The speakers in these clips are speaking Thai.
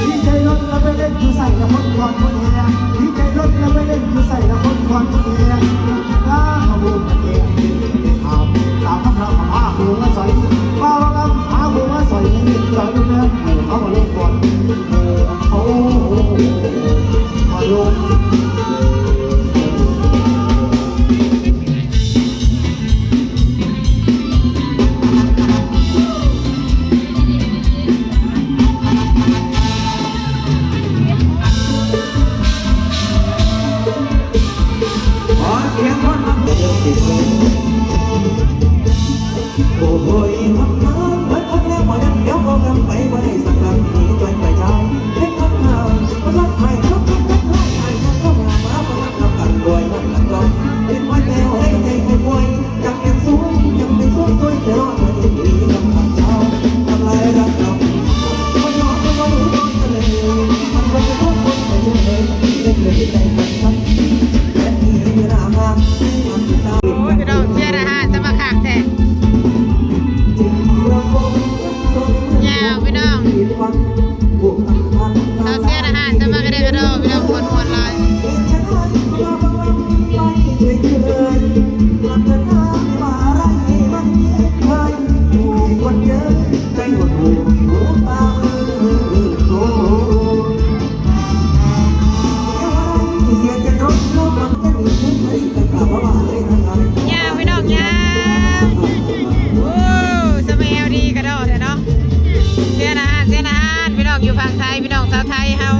ดีใจรถเราไปเล่นคืใส่ละคนก่อคนเฮีดีใจรถเราไปเล่นคืใส่ละคนก่อคนเฮียถ้าขาบุเองเป็ข่าวสาวพรราหมาหัวใส่ป้าวลำหาหัวใส่เงินใส่เงินเขามาเล่ก่อน Thank you. ฝั่งไทยพี่น้องชาวไทยเฮา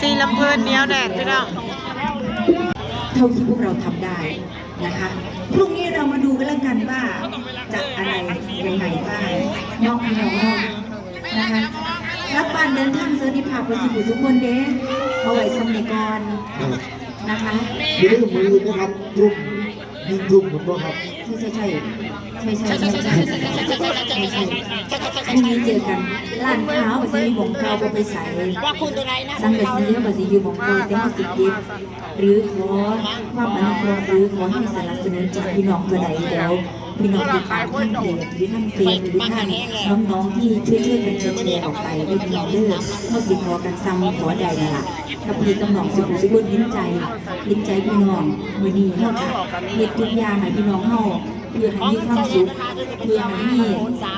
FC ลำเพลินเหนียวแดดพี่น้องเท่าที่พวกเราทำได้นะคะพรุ่งนี้เรามาดูกันแล้วกันว่าจะอะไรยังไงบ้างนอกพี่น้องนอกนะคะรับบ้านเดินทางเสริมนิพพานประสิทธิ์ทุกคนเด้เอาไว้สำเนียกรนะคะเดี๋ยวมือนะครับทุ่มยิงทุ่มผมบอกครับ ใช่ใช่ใช่ ใช่ใช่ใช่ใช่ใช่ใช่ใช่ใช่ใช่พรุ่งนี้เจอกันร้านค้าภาษีของเขาก็ไปใส่สังกะสีภาษีอยู่ของเขาแต่เขาสิกิบหรือขอความอนุเคราะห์หรือขอให้สนับสนุนจากพี่น้องตัวใดเดี๋ยวพี่น้องติดตามท่านเพจหรือท่านเฟซหรือท่านน้องๆที่ช่วยช่วยๆกันแชร์ออกไปด้วยพี่น้องเด้อเขาสิขอกันซ้ำขอใดนั่นล่ะกับพี่กำนองสุขุสุขุนเห็นใจเห็นใจพี่น้องมือนี้เฮาค่ะเฮ็ดทุกอย่างให้พี่น้องเฮา เพื่อให้มีความสุขเพื่อให้มี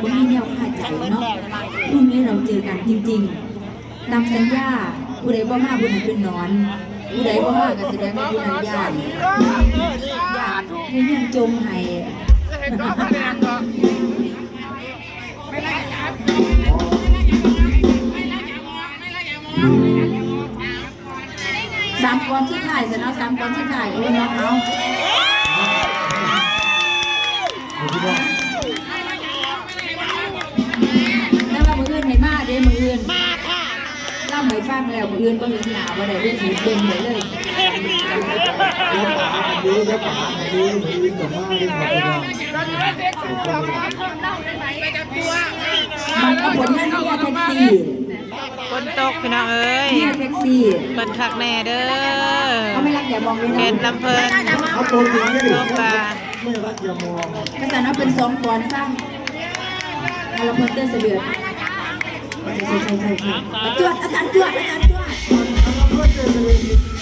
บ่มีแนวคาใจเนาะพรุ่งนี้เราเจอกันจริงๆตามสัญญาผู้ใดบ่มาผู้นั้นเป็นนอนผู้ใดบ่มาก็แสดงว่าผู้นั้นญาติญาติให้ยังจมให้สามกอนที่ถ่ายเสร็จแล้วสามกอนที่ถ่ายโอ้ยน้องเอา ฟังแล้วมืออื่นบ่เห็นหน้าบ่ได้เรื่องเบิ่งไปเลยเดี๋ยวป่าอันนี้เดี๋ยวป่าอันนี้มือยิงกับมาเรื่องของพี่น้องมันก็ผลงานเฮียแท็กซี่ฝนตกพี่น้องเอ้ยเฮียแท็กซี่เปิดคักแน่เด้อเขาไม่รักอย่ามองเลยเป็นะนลำเพลินเอาตัวจริงนี่ดิโลกาไม่รักอย่ามองภาษาเอาเป็นสองก่อนสร้างเอาละเพิ่นเต้นเสดือด ใช่ใช่ใช่อาจารย์จวดอาจารย์จวดอาจารย์จวด